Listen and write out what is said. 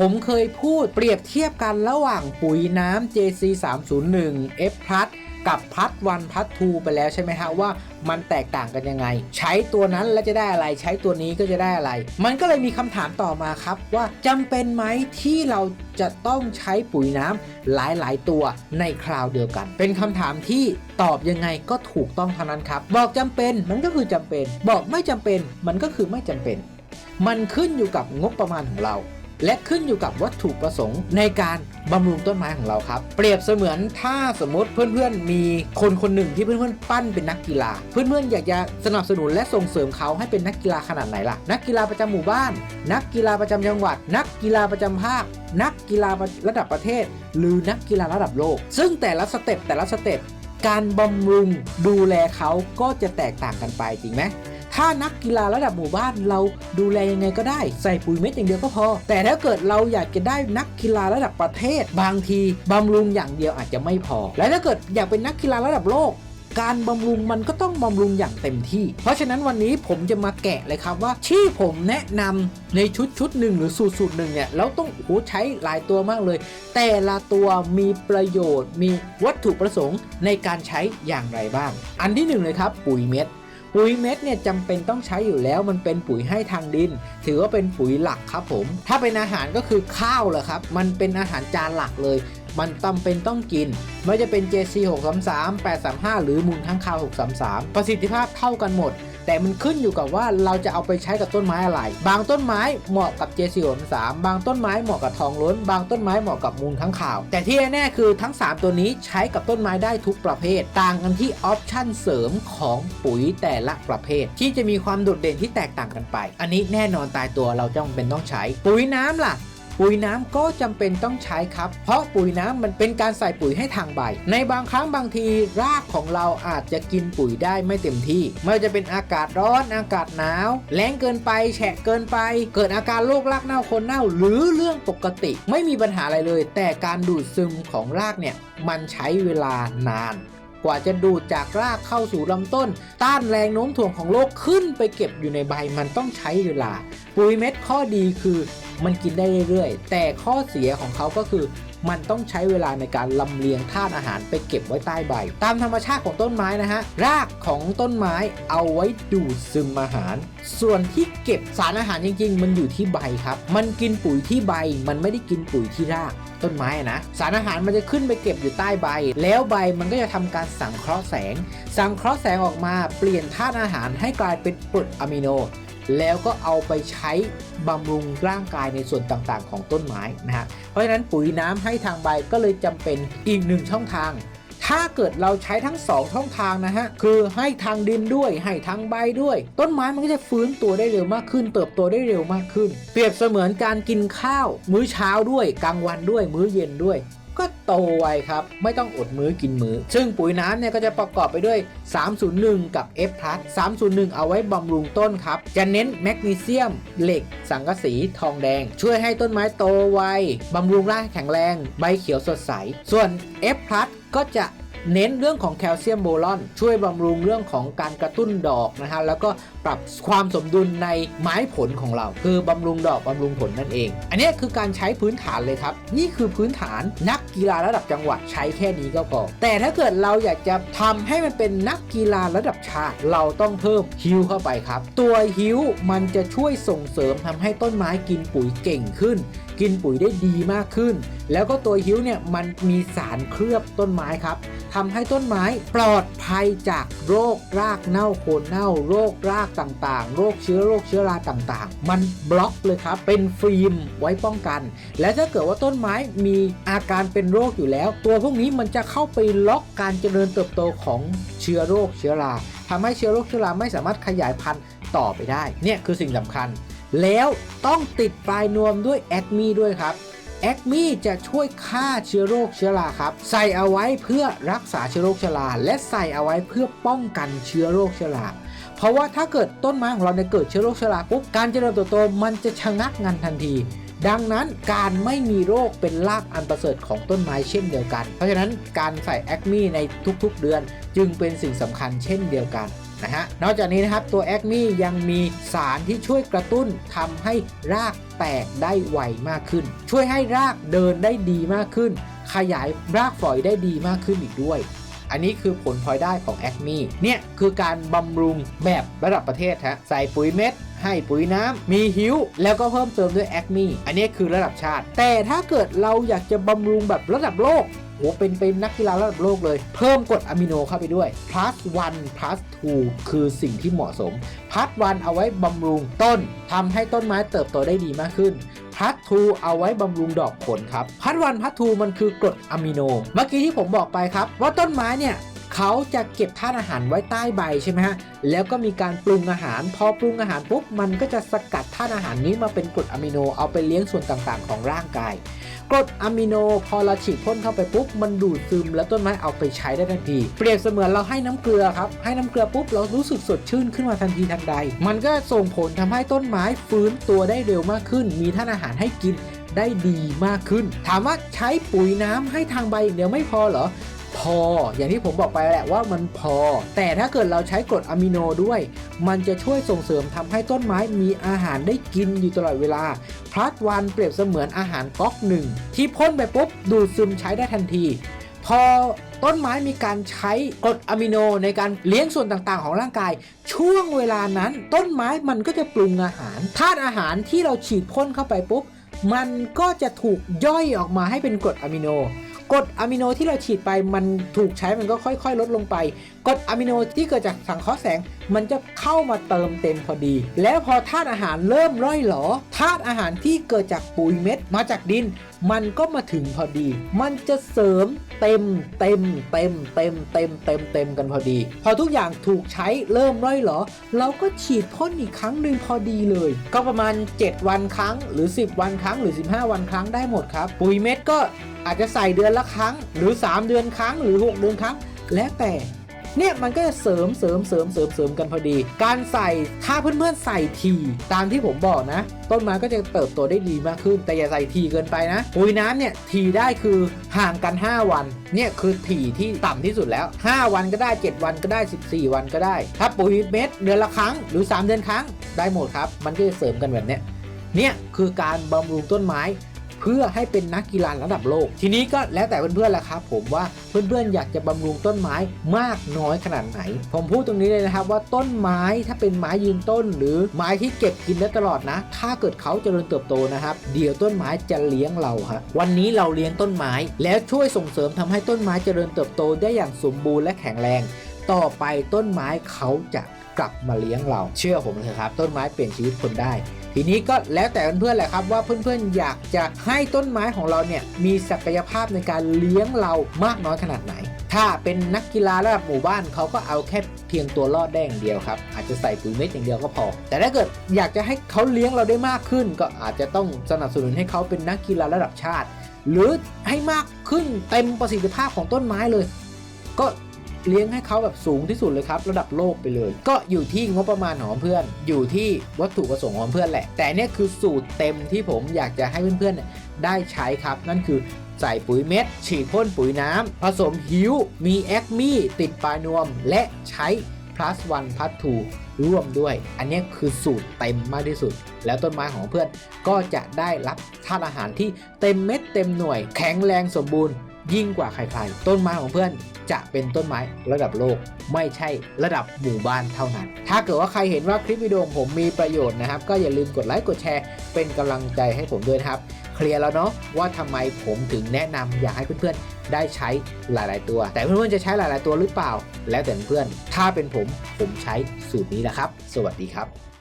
ผมเคยพูดเปรียบเทียบกันระหว่างปุ๋ยน้ำ JC 3 0 1 F พัดกับพัดวันพัดทูไปแล้วใช่ไหมฮะว่ามันแตกต่างกันยังไง ใช้ตัวนั้นแล้วจะได้อะไรใช้ตัวนี้ก็จะได้อะไร มันก็เลยมีคำถามต่อมาครับว่าจำเป็นไหมที่เราจะต้องใช้ปุ๋ยน้ำหลายๆ ตัวในคราวเดียวกัน เป็นคำถามที่ตอบยังไงก็ถูกต้องเท่านั้นครับ บอกจำเป็นมันก็คือจำเป็น บอกไม่จำเป็นมันก็คือไม่จำเป็น มันขึ้นอยู่กับงบประมาณของเรา และขึ้นอยู่กับวัตถุประสงค์ในการบำรุงต้นไม้ของเราครับ เปรียบเสมือนถ้าสมมติเพื่อนๆ มีคนคนหนึ่งที่เพื่อนๆ ปั้นเป็นนักกีฬา เพื่อนๆ อยากจะสนับสนุนและส่งเสริมเขาให้เป็นนักกีฬาขนาดไหนล่ะ นักกีฬาประจำหมู่บ้าน นักกีฬาประจำจังหวัด นักกีฬาประจำภาค นักกีฬาระดับประเทศ หรือนักกีฬาระดับโลก ซึ่งแต่ละสเต็ปแต่ละสเต็ปการบำรุงดูแลเขาก็จะแตกต่างกันไปจริงไหม ถ้านักกีฬาระดับหมู่บ้านเราดูแลยังไงก็ได้ใส่ปุ๋ยเม็ดอย่างเดียวก็พอ แต่ถ้าเกิดเราอยากจะได้นักกีฬาระดับประเทศ บางทีบำรุงอย่างเดียวอาจจะไม่พอ และถ้าเกิดอยากเป็นนักกีฬาระดับโลกการบำรุงมันก็ต้องบำรุงอย่างเต็มที่ เพราะฉะนั้นวันนี้ผมจะมาแกะเลยครับว่าที่ผมแนะนำในชุดชุดหนึ่งหรือสูตรสูตรหนึ่งเนี่ยแล้วต้องโอ้ใช้หลายตัวมากเลย แต่ละตัวมีประโยชน์ มีวัตถุประสงค์ในการใช้อย่างไรบ้าง อันที่หนึ่งเลยครับปุ๋ยเม็ด ปุ๋ยเม็ดเนี่ยจำเป็นต้องใช้อยู่แล้วมันเป็นปุ๋ยให้ทางดิน ถือว่าเป็นปุ๋ยหลักครับผม ถ้าเป็นอาหารก็คือข้าวเหรอครับ มันเป็นอาหารจานหลักเลย มันจำเป็นต้องกินไม่ว่าจะเป็น JC 633 835 หรือมูลทั้างคาว 633 ประสิทธิภาพเท่ากันหมด แต่มันขึ้นอยู่กับว่าเราจะเอาไปใช้กับต้นไม้อะไร บางต้นไม้เหมาะกับ JC 633บางต้นไม้เหมาะกับทองล้น บางต้นไม้เหมาะกับมูลทั้างข่าว แต่ที่แน่คือทั้ง 3 ตัวนี้ใช้กับต้นไม้ได้ทุกประเภท ต่างกันที่ออปชั่นเสริมของปุ๋ยแต่ละประเภท ที่จะมีความโดดเด่นที่แตกต่างกันไป อันนี้แน่นอนตายตัวเราจำเป็นต้องใช้ ปุ๋ยน้ำล่ะ ปุ๋ยน้ำก็จำเป็นต้องใช้ครับ เพราะปุ๋ยน้ำมันเป็นการใส่ปุ๋ยให้ทางใบ ในบางครั้งบางทีรากของเราอาจจะกินปุ๋ยได้ไม่เต็มที่ ไม่ว่าจะเป็นอากาศร้อนอากาศหนาวแรงเกินไป แฉะเกินไป เกิดอาการโรครากเน่าคนเน่า หรือเรื่องปกติ ไม่มีปัญหาอะไรเลย แต่การดูดซึมของรากเนี่ยมันใช้เวลานาน กว่าจะดูดจากรากเข้าสู่ลำต้น ต้านแรงโน้มถ่วงของโลกขึ้นไปเก็บอยู่ในใบมันต้องใช้เวลา ปุ๋ยเม็ดข้อดีคือมันกินได้เรื่อยๆ แต่ข้อเสียของเขาก็คือ มันต้องใช้เวลาในการลำเลียงธาตุอาหารไปเก็บไว้ใต้ใบ ตามธรรมชาติของต้นไม้นะฮะ รากของต้นไม้เอาไว้ดูดซึมอาหาร ส่วนที่เก็บสารอาหารจริง ๆ มันอยู่ที่ใบครับ มันกินปุ๋ยที่ใบ มันไม่ได้กินปุ๋ยที่รากต้นไม้นะสารอาหารมันจะขึ้นไปเก็บอยู่ใต้ใบ แล้วใบมันก็จะทำการสังเคราะห์แสง สังเคราะห์แสงออกมาเปลี่ยนธาตุอาหารให้กลายเป็นกรดอะมิโน แล้วก็เอาไปใช้บำรุงร่างกายในส่วนต่างๆ ของต้นไม้นะฮะเพราะฉะนั้นปุ๋ยน้ำให้ทางใบก็เลยจำเป็นอีกหนึ่งช่องทาง ถ้าเกิดเราใช้ทั้งสองช่องทางนะฮะคือให้ทางดินด้วยให้ทางใบด้วย ต้นไม้มันก็จะฟื้นตัวได้เร็วมากขึ้น เติบโตได้เร็วมากขึ้น เปรียบเสมือนการกินข้าว มื้อเช้าด้วยกลางวันด้วย มื้อเย็นด้วย ก็โตไวครับ ไม่ต้องอดมื้อกินมื้อ ซึ่งปุ๋ยน้ำเนี่ยก็จะประกอบไปด้วย 301 กับ F+ 301 เอาไว้บำรุงต้นครับ จะเน้นแมกนีเซียม เหล็ก สังกะสี ทองแดง ช่วยให้ต้นไม้โตไวบำรุงรากแข็งแรง ใบเขียวสดใส ส่วน F+ ก็จะ เน้นเรื่องของแคลเซียมโบรอน ช่วยบำรุงเรื่องของการกระตุ้นดอกนะฮะแล้วก็ปรับความสมดุลในไม้ผลของเรา คือบำรุงดอกบำรุงผลนั่นเอง อันนี้คือการใช้พื้นฐานเลยครับ นี่คือพื้นฐานนักกีฬาระดับจังหวัดใช้แค่นี้ก็พอแต่ถ้าเกิดเราอยากจะทำให้มันเป็นนักกีฬาระดับชาติ เราต้องเพิ่มฮิวเข้าไปครับ ตัวฮิวมันจะช่วยส่งเสริมทำให้ต้นไม้กินปุ๋ยเก่งขึ้นกินปุ๋ยได้ดีมากขึ้น แล้วก็ตัวฮิ้วเนี่ยมันมีสารเคลือบต้นไม้ครับทำให้ต้นไม้ปลอดภัยจากโรครากเน่าโคนเน่า โรครากต่างๆ โรคเชื้อโรคเชื้อราต่างๆ มันบล็อกเลยครับ เป็นฟิล์มไว้ป้องกัน และถ้าเกิดว่าต้นไม้มีอาการเป็นโรคอยู่แล้ว ตัวพวกนี้มันจะเข้าไปล็อกการเจริญเติบโตของเชื้อโรคเชื้อราทำให้เชื้อโรคเชื้อราไม่สามารถขยายพันธุ์ต่อไปได้ เนี่ยคือสิ่งสำคัญ แล้วต้องติดปลายนวมด้วยแอคมีด้วยครับแอคมีจะช่วยฆ่าเชื้อโรคเชื้อราครับ ใส่เอาไว้เพื่อรักษาเชื้อโรคเชื้อราและใส่เอาไว้เพื่อป้องกันเชื้อโรคเชื้อราเพราะว่าถ้าเกิดต้นไม้ของเราเนี่ยเกิดเชื้อโรคเชื้อราปุ๊บการเจริญเติบโตมันจะชะงักงันทันที ดังนั้นการไม่มีโรคเป็นรากอันประเสริฐของต้นไม้เช่นเดียวกัน เพราะฉะนั้นการใส่แอคมีในทุกๆเดือนจึงเป็นสิ่งสำคัญเช่นเดียวกัน นะฮะ นอกจากนี้นะครับตัวแอคมี่ยังมีสารที่ช่วยกระตุ้นทำให้รากแตกได้ไวมากขึ้น ช่วยให้รากเดินได้ดีมากขึ้น ขยายรากฝอยได้ดีมากขึ้นอีกด้วยอันนี้คือผลพลอยได้ของแอคมีเนี่ยคือการบำรุงแบบระดับประเทศฮะใส่ปุ๋ยเม็ด ให้ปุ๋ยน้ำมีหิว แล้วก็เพิ่มเติมด้วยแอคมีอันนี้คือระดับชาติ แต่ถ้าเกิดเราอยากจะบำรุงแบบระดับโลก โหเป็นเป็นนักกีฬาระดับโลกเลย เพิ่มกรดอะมิโนเข้าไปด้วย plus 1 plus 2คือสิ่งที่เหมาะสม plus 1เอาไว้บำรุงต้นทำให้ต้นไม้เติบโตได้ดีมากขึ้นพัททูเอาไว้บำรุงดอกผลครับ พัทวันพัททูมันคือกรดอะมิโน เมื่อกี้ที่ผมบอกไปครับ ว่าต้นไม้เนี่ยเขาจะเก็บธาตุอาหารไว้ใต้ใบใช่ไหมฮะ แล้วก็มีการปรุงอาหาร พอปรุงอาหารปุ๊บ มันก็จะสกัดธาตุอาหารนี้มาเป็นกรดอะมิโน เอาไปเลี้ยงส่วนต่างๆ ของร่างกาย กรดอะมิโนพอเราฉีดพ่นเข้าไปปุ๊บมันดูดซึม แล้วต้นไม้เอาไปใช้ได้ทันที เปรียบเสมือนเราให้น้ำเกลือครับให้น้ำเกลือปุ๊บเรารู้สึกสดชื่นขึ้นมาทันทีทันใด มันก็ส่งผลทำให้ต้นไม้ฟื้นตัวได้เร็วมากขึ้น มีธาตุอาหารให้กินได้ดีมากขึ้น ถามว่าใช้ปุ๋ยน้ำให้ทางใบอย่างเดียวไม่พอเหรอ พอ อย่างที่ผมบอกไปแหละว่ามันพอ แต่ถ้าเกิดเราใช้กรดอะมิโนด้วย มันจะช่วยส่งเสริมทำให้ต้นไม้มีอาหารได้กินอยู่ตลอดเวลาพลัสวันเปรียบเสมือนอาหารก๊อกหนึ่งที่พ่นไปปุ๊บดูดซึมใช้ได้ทันที พอต้นไม้มีการใช้กรดอะมิโนในการเลี้ยงส่วนต่างๆ ของร่างกาย ช่วงเวลานั้น ต้นไม้มันก็จะปรุงอาหารธาตุอาหารที่เราฉีดพ่นเข้าไปปุ๊บมันก็จะถูกย่อยออกมาให้เป็นกรดอะมิโน กรดอะมิโนที่เราฉีดไปมันถูกใช้มันก็ค่อยๆ ลดลงไปกรดอะมิโนที่เกิดจากสังเคราะห์แสง มันจะเข้ามาเติมเต็มพอดี แล้วพอธาตุอาหารเริ่มร่อยหลอธาตุอาหารที่เกิดจากปุ๋ยเม็ดมาจากดิน มันก็มาถึงพอดี มันจะเสริมเต็มเต็มเต็มเต็มเต็มเต็มเต็มกันพอดี พอทุกอย่างถูกใช้เริ่มร่อยหลอเราก็ฉีดพ่นอีกครั้งหนึ่งพอดีเลย ก็ประมาณ 7 วันครั้งหรือ 10 วันครั้งหรือ 15 วันครั้งได้หมดครับ ปุ๋ยเม็ดก็อาจจะใส่เดือนละครั้ง หรือ 3 เดือนครั้งหรือ 6 เดือนครั้ง แล้วแต่ เนี่ยมันก็จะเสริมเสริมเสริมเสริมเสริมกันพอดี การใส่ถ้าเพื่อนๆใส่ทีตามที่ผมบอกนะ ต้นไม้ก็จะเติบโตได้ดีมากขึ้น แต่อย่าใส่ทีเกินไปนะปุ๋ยน้ำเนี่ยทีได้คือห่างกัน 5 วัน เนี่ยคือทีที่ต่ำที่สุดแล้ว 5 วันก็ได้ 7 วันก็ได้ 14 วันก็ได้ ถ้าปุ๋ยเม็ดเดือนละครั้งหรือ 3 เดือนครั้งได้หมดครับ มันก็จะเสริมกันแบบเนี้ยเนี่ยคือการบำรุงต้นไม้ เพื่อให้เป็นนักกีฬาระดับโลก ทีนี้ก็แล้วแต่เพื่อนๆแหละครับผมว่าเพื่อนๆอยากจะบำรุงต้นไม้มากน้อยขนาดไหน ผมพูดตรงนี้เลยนะครับว่าต้นไม้ถ้าเป็นไม้ยืนต้น หรือไม้ที่เก็บกินได้ตลอดนะ ถ้าเกิดเขาเจริญเติบโตนะครับเดี๋ยวต้นไม้จะเลี้ยงเราครวันนี้เราเลี้ยงต้นไม้ แล้วช่วยส่งเสริมทำให้ต้นไม้เจริญเติบโตได้อย่างสมบูรณ์และแข็งแรง ต่อไปต้นไม้เขาจะกลับมาเลี้ยงเรา เชื่อผมเลยครับ ต้นไม้เปลี่ยนชีวิตคนได้ ทีนี้ก็แล้วแต่เพื่อนๆแหละครับว่าเพื่อนๆอยากจะให้ต้นไม้ของเราเนี่ยมีศักยภาพในการเลี้ยงเรามากน้อยขนาดไหน ถ้าเป็นนักกีฬาระดับหมู่บ้านเขาก็เอาแค่เพียงตัวรอดได้อย่างเดียวครับอาจจะใส่ปุ๋ยเม็ดอย่างเดียวก็พอ แต่ถ้าเกิดอยากจะให้เขาเลี้ยงเราได้มากขึ้น ก็อาจจะต้องสนับสนุนให้เขาเป็นนักกีฬาระดับชาติ หรือให้มากขึ้นเต็มประสิทธิภาพของต้นไม้เลย ก็ เลี้ยงให้เขาแบบสูงที่สุดเลยครับ ระดับโลกไปเลย ก็อยู่ที่งบประมาณของเพื่อน อยู่ที่วัตถุประสงค์ของเพื่อนแหละ แต่เนี่ยคือสูตรเต็มที่ผมอยากจะให้เพื่อนๆเนี่ยได้ใช้ครับ นั่นคือใส่ปุ๋ยเม็ด ฉีดพ่นปุ๋ยน้ำ ผสมหิว มีแอคมี่ติดปลายนวม และใช้ plus one plus two ร่วมด้วย อันนี้คือสูตรเต็มมากที่สุด แล้วต้นไม้ของเพื่อนก็จะได้รับธาตุอาหารที่เต็มเม็ดเต็มหน่วย แข็งแรงสมบูรณ์ ยิ่งกว่าใครๆ ต้นไม้ของเพื่อนจะเป็นต้นไม้ระดับโลก ไม่ใช่ระดับหมู่บ้านเท่านั้น ถ้าเกิดว่าใครเห็นว่าคลิปวิดีโอผมมีประโยชน์นะครับ ก็อย่าลืมกดไลค์กดแชร์เป็นกำลังใจให้ผมด้วยนะครับ เคลียร์แล้วเนาะว่าทำไมผมถึงแนะนำอยากให้เพื่อนๆ ได้ใช้หลาย ๆ ตัว แต่เพื่อนๆจะใช้หลาย ๆ ตัวหรือเพื่อนแล้วแต่เพื่อนถ้าเป็นผมผมใช้สูตรนี้นะครับ สวัสดีครับ